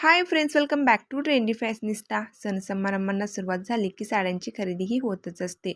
Hi friends welcome back to trendy fashionista सण समारंभांना सुरुवात झाली की साड्यांची खरेदीही होतच असते.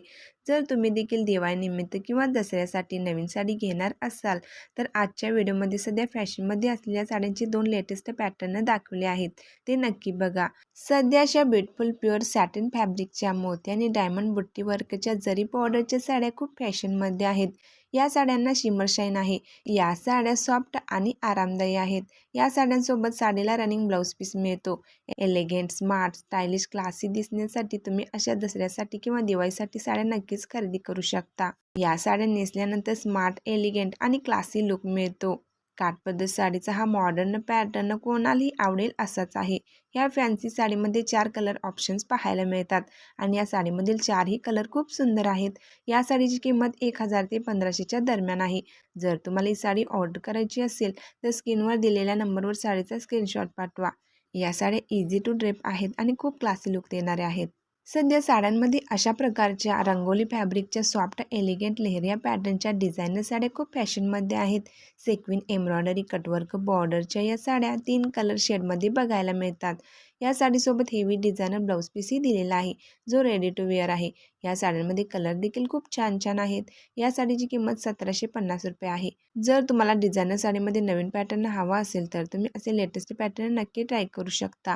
जर तुम्ही देखील दिवाळीनिमित्त किंवा दसऱ्यासाठी नवीन साडी घेणार असाल तर आजच्या व्हिडिओमध्ये सध्या फॅशनमध्ये असलेल्या साड्यांचे दोन लेटेस्ट पॅटर्न दाखवले आहेत. ते नक्की बघा. सध्या अशा ब्युटिफुल प्युअर सॅटिन फॅब्रिकच्या मोती आणि डायमंड बुट्टी वर्कच्या जरी बॉर्डरच्या साड्या खूप फॅशनमध्ये आहेत. या साड्यांना शिमर शाईन आहे. या साड्या सॉफ्ट आणि आरामदायी आहेत. या साड्यांसोबत साडीला रनिंग ब्लाऊज पीस मिळतो. एलिगेंट स्मार्ट स्टायलिश क्लासी दिसण्यासाठी तुम्ही अशा दसऱ्यासाठी किंवा दिवाळीसाठी साड्या नक्कीच खरेदी करू शकता. या साड्या नेसल्यानंतर स्मार्ट एलिगेंट आणि क्लासी लुक मिळतो. काठपद्धत साडीचा हा मॉडर्न पॅटर्न कोणालाही आवडेल असाच आहे. या फॅन्सी साडीमध्ये चार कलर ऑप्शन्स पाहायला मिळतात आणि या साडीमधील चारही कलर खूप सुंदर आहेत. या साडीची किंमत एक हजार ते पंधराशेच्या दरम्यान आहे. जर तुम्हाला ही साडी ऑर्डर करायची असेल तर स्क्रीनवर दिलेल्या नंबरवर साडीचा स्क्रीनशॉट पाठवा. या साड्या इझी टू ड्रेप आहेत आणि खूप क्लासी लुक देणाऱ्या आहेत. सध्या साड्यांमध्ये अशा प्रकारच्या रंगोली फॅब्रिकच्या सॉफ्ट एलिगंट लेहरिया पॅटर्नच्या डिझायनर साड्या खूप फॅशनमध्ये आहेत. सेक्विन एम्ब्रॉयडरी कटवर्क बॉर्डरच्या या साड्या तीन कलर शेडमध्ये बघायला मिळतात. या साडीसोबत हेवी डिझायनर ब्लाऊज पीसही दिलेला आहे जो रेडी टू वेअर आहे. या साड्यांमध्ये कलर देखील खूप छान छान आहेत. या साडीची किंमत सतराशे पन्नास रुपये आहे. जर तुम्हाला डिझायनर साडीमध्ये नवीन पॅटर्न हवा असेल तर तुम्ही असे लेटेस्ट पॅटर्न नक्की ट्राय करू शकता.